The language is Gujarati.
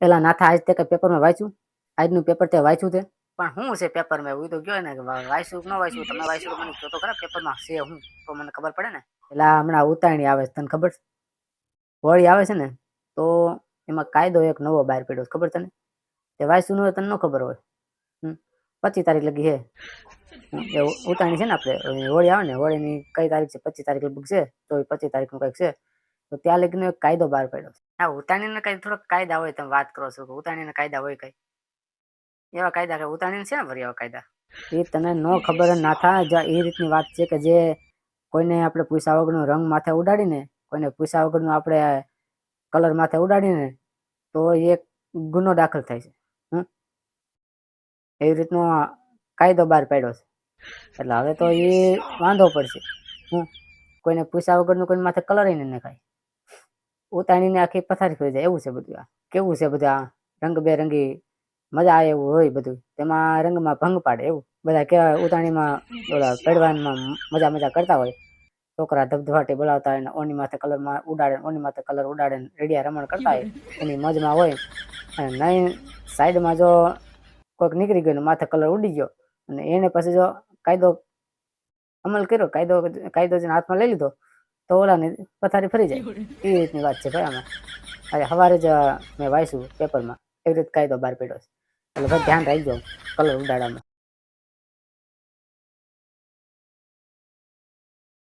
પેલા નાથા આજ તે પેપરમાં વાંચ્યું? આજનું પેપર તે વાંચ્યું તે? પણ શું છે પેપરમાં એવું તો ગયો ને કે વાંચ્યું ન વાંચ્યું? તમે વાંચ્યું તો મને કહો તો ખરા પેપરમાં છે હું? તો મને ખબર પડે ને? પેલા હમણાં ઉતારણી આવે છે તને ખબર હોળી આવે છે ને તો એમાં કાયદો એક નવો બહાર પડ્યો છે ખબર તને? તે વાંચ્યું ન હોય તને ન ખબર હોય. પચીસ તારીખ લગી ઉ- ઉતારણી છે ને આપણે હોળી આવે ને હોળીની કઈ તારીખ છે? પચીસ તારીખ લગભગ છે તો એ પચીસ તારીખનું કંઈક છે. તો ત્યાં લગીનો એક કાયદો બહાર પડ્યો છે. હા ઉતારણીના કઈ થોડોક કાયદા હોય તમે વાત કરો છો કે ઉતારણીના કાયદા હોય કઈ. એવા કાયદા કે ઉતારણી છે ને ફરી એવા કાયદા? એ તને ન ખબર ના જો એ રીતની વાત છે કે જે કોઈને આપણે પૈસા વગરનો રંગ માથે ઉડાડીને, કોઈને પૈસા વગરનો આપણે કલર માથે ઉડાડીને, તો એ ગુનો દાખલ થાય છે. એવી રીતનો કાયદો બહાર પાડ્યો છે. એટલે હવે તો એ વાંધો પડશે. હું કોઈને પૈસા વગરનું કોઈ માથે કલર નહીં નખાય ઉતાણીને આખી પથારી થઈ જાય. એવું છે બધું આ. કેવું છે બધું રંગબેરંગી મજા આવે એવું હોય બધું? તેમાં રંગમાં ભંગ પાડે એવું? બધા કેવા ઉતાણીમાં ઓલા પડવાનમાં મજા મજા કરતા હોય. છોકરા ધબધવાટી બોલાવતા હોય ને ઓની માથે કલરમાં ઉડાડે ઓની માથે કલર ઉડાડે રેડિયા રમણ કરતા હોય. એની મજમાં હોય. અને નહીં, સાઈડમાં જો કોઈક નીકળી ગયો ને માથે કલર ઉડી ગયો અને એને પછી જો કાયદો અમલ કર્યો, કાયદો કાયદો જેને હાથમાં લઈ લીધો તો ઓલાની પથારી ફરી જાય. એ રીતની વાત છે ભાઈ આમાં. આજે સવારે જ મેં વાંચ્યું પેપરમાં. એવી રીતે કાયદો બહાર પડ્યો છે. એટલે ભાઈ ધ્યાન રાખજો કલર ઉડાડવામાં.